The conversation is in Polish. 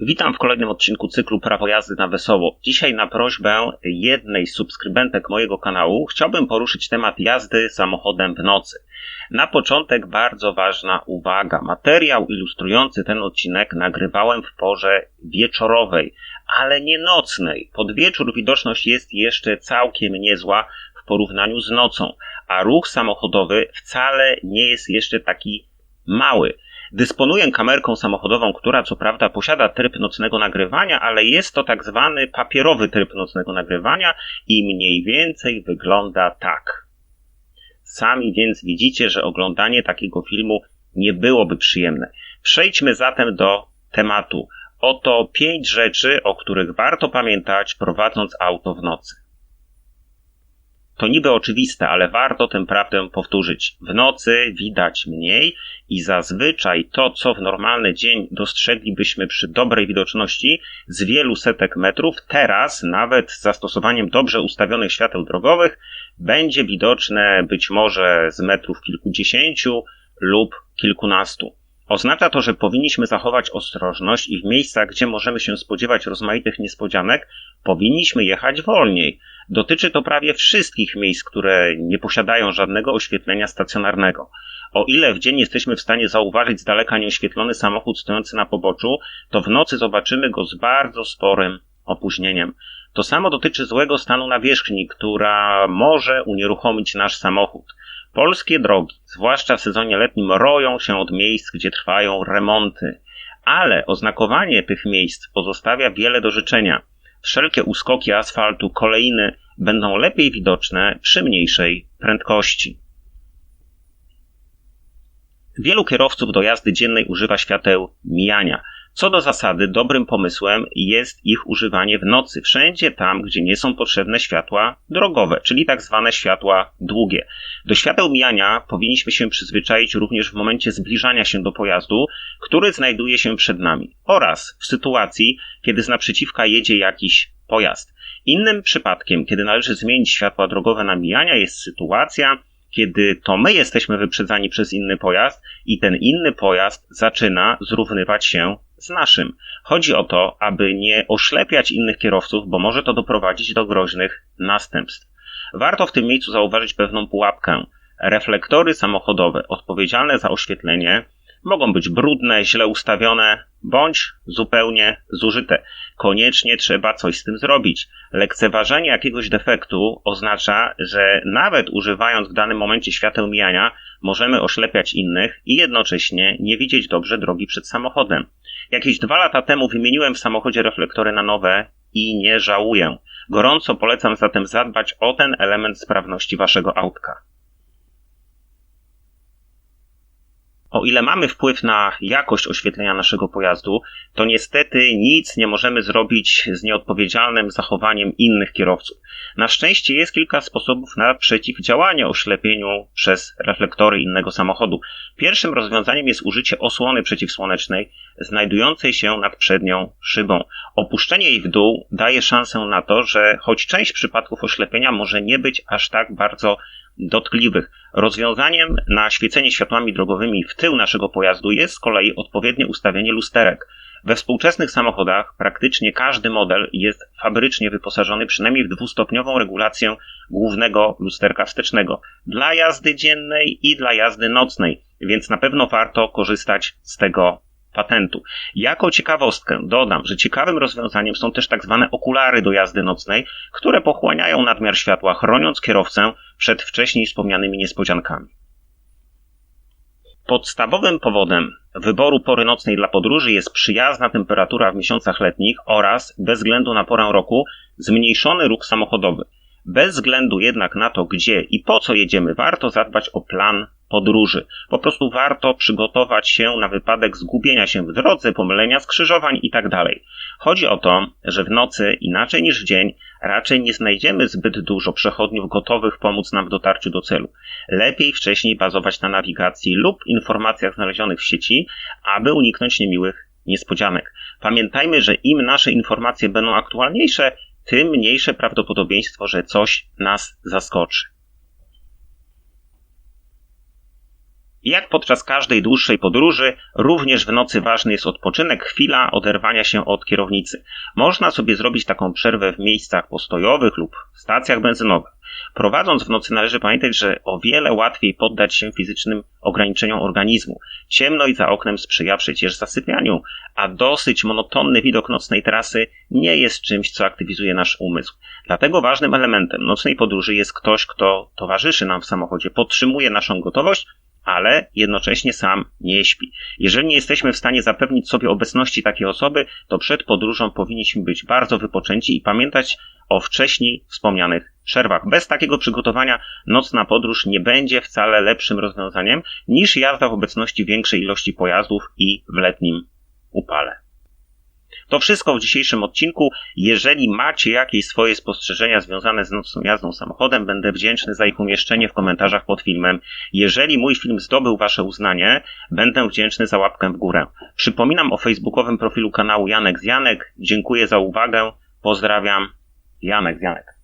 Witam w kolejnym odcinku cyklu Prawo jazdy na wesoło. Dzisiaj na prośbę jednej z subskrybentek mojego kanału chciałbym poruszyć temat jazdy samochodem w nocy. Na początek bardzo ważna uwaga. Materiał ilustrujący ten odcinek nagrywałem w porze wieczorowej, ale nie nocnej. Pod wieczór widoczność jest jeszcze całkiem niezła w porównaniu z nocą, a ruch samochodowy wcale nie jest jeszcze taki mały. Dysponuję kamerką samochodową, która co prawda posiada tryb nocnego nagrywania, ale jest to tak zwany papierowy tryb nocnego nagrywania i mniej więcej wygląda tak. Sami więc widzicie, że oglądanie takiego filmu nie byłoby przyjemne. Przejdźmy zatem do tematu. Oto pięć rzeczy, o których warto pamiętać prowadząc auto w nocy. To niby oczywiste, ale warto tę prawdę powtórzyć. W nocy widać mniej i zazwyczaj to, co w normalny dzień dostrzeglibyśmy przy dobrej widoczności z wielu setek metrów, teraz nawet z zastosowaniem dobrze ustawionych świateł drogowych będzie widoczne być może z metrów kilkudziesięciu lub kilkunastu. Oznacza to, że powinniśmy zachować ostrożność i w miejscach, gdzie możemy się spodziewać rozmaitych niespodzianek, powinniśmy jechać wolniej. Dotyczy to prawie wszystkich miejsc, które nie posiadają żadnego oświetlenia stacjonarnego. O ile w dzień jesteśmy w stanie zauważyć z daleka nieoświetlony samochód stojący na poboczu, to w nocy zobaczymy go z bardzo sporym opóźnieniem. To samo dotyczy złego stanu nawierzchni, która może unieruchomić nasz samochód. Polskie drogi, zwłaszcza w sezonie letnim, roją się od miejsc, gdzie trwają remonty, ale oznakowanie tych miejsc pozostawia wiele do życzenia. Wszelkie uskoki asfaltu, kolejny będą lepiej widoczne przy mniejszej prędkości. Wielu kierowców do jazdy dziennej używa świateł mijania. Co do zasady, dobrym pomysłem jest ich używanie w nocy, wszędzie tam, gdzie nie są potrzebne światła drogowe, czyli tak zwane światła długie. Do świateł mijania powinniśmy się przyzwyczaić również w momencie zbliżania się do pojazdu, który znajduje się przed nami, oraz w sytuacji, kiedy z naprzeciwka jedzie jakiś pojazd. Innym przypadkiem, kiedy należy zmienić światła drogowe na mijania, jest sytuacja, kiedy to my jesteśmy wyprzedzani przez inny pojazd i ten inny pojazd zaczyna zrównywać się z naszym. Chodzi o to, aby nie oślepiać innych kierowców, bo może to doprowadzić do groźnych następstw. Warto w tym miejscu zauważyć pewną pułapkę. Reflektory samochodowe odpowiedzialne za oświetlenie mogą być brudne, źle ustawione bądź zupełnie zużyte. Koniecznie trzeba coś z tym zrobić. Lekceważenie jakiegoś defektu oznacza, że nawet używając w danym momencie świateł mijania, możemy oślepiać innych i jednocześnie nie widzieć dobrze drogi przed samochodem. Jakieś dwa lata temu wymieniłem w samochodzie reflektory na nowe i nie żałuję. Gorąco polecam zatem zadbać o ten element sprawności waszego autka. O ile mamy wpływ na jakość oświetlenia naszego pojazdu, to niestety nic nie możemy zrobić z nieodpowiedzialnym zachowaniem innych kierowców. Na szczęście jest kilka sposobów na przeciwdziałanie oślepieniu przez reflektory innego samochodu. Pierwszym rozwiązaniem jest użycie osłony przeciwsłonecznej znajdującej się nad przednią szybą. Opuszczenie jej w dół daje szansę na to, że choć część przypadków oślepienia może nie być aż tak bardzo dotkliwych. Rozwiązaniem na świecenie światłami drogowymi w tył naszego pojazdu jest z kolei odpowiednie ustawienie lusterek. We współczesnych samochodach praktycznie każdy model jest fabrycznie wyposażony przynajmniej w dwustopniową regulację głównego lusterka wstecznego dla jazdy dziennej i dla jazdy nocnej, więc na pewno warto korzystać z tego patentu. Jako ciekawostkę dodam, że ciekawym rozwiązaniem są też tak zwane okulary do jazdy nocnej, które pochłaniają nadmiar światła, chroniąc kierowcę przed wcześniej wspomnianymi niespodziankami. Podstawowym powodem wyboru pory nocnej dla podróży jest przyjazna temperatura w miesiącach letnich oraz, bez względu na porę roku, zmniejszony ruch samochodowy. Bez względu jednak na to, gdzie i po co jedziemy, warto zadbać o plan podróży. Po prostu warto przygotować się na wypadek zgubienia się w drodze, pomylenia skrzyżowań itd. Tak Chodzi o to, że w nocy, inaczej niż w dzień, raczej nie znajdziemy zbyt dużo przechodniów gotowych pomóc nam w dotarciu do celu. Lepiej wcześniej bazować na nawigacji lub informacjach znalezionych w sieci, aby uniknąć niemiłych niespodzianek. Pamiętajmy, że im nasze informacje będą aktualniejsze, tym mniejsze prawdopodobieństwo, że coś nas zaskoczy. Jak podczas każdej dłuższej podróży, również w nocy ważny jest odpoczynek, chwila oderwania się od kierownicy. Można sobie zrobić taką przerwę w miejscach postojowych lub stacjach benzynowych. Prowadząc w nocy należy pamiętać, że o wiele łatwiej poddać się fizycznym ograniczeniom organizmu. Ciemność za oknem sprzyja przecież zasypianiu, a dosyć monotonny widok nocnej trasy nie jest czymś, co aktywizuje nasz umysł. Dlatego ważnym elementem nocnej podróży jest ktoś, kto towarzyszy nam w samochodzie, podtrzymuje naszą gotowość ale jednocześnie sam nie śpi. Jeżeli nie jesteśmy w stanie zapewnić sobie obecności takiej osoby, to przed podróżą powinniśmy być bardzo wypoczęci i pamiętać o wcześniej wspomnianych przerwach. Bez takiego przygotowania nocna podróż nie będzie wcale lepszym rozwiązaniem niż jazda w obecności większej ilości pojazdów i w letnim upale. To wszystko w dzisiejszym odcinku. Jeżeli macie jakieś swoje spostrzeżenia związane z nocną jazdą samochodem, będę wdzięczny za ich umieszczenie w komentarzach pod filmem. Jeżeli mój film zdobył Wasze uznanie, będę wdzięczny za łapkę w górę. Przypominam o facebookowym profilu kanału Janek z Janek. Dziękuję za uwagę. Pozdrawiam. Janek z Janek.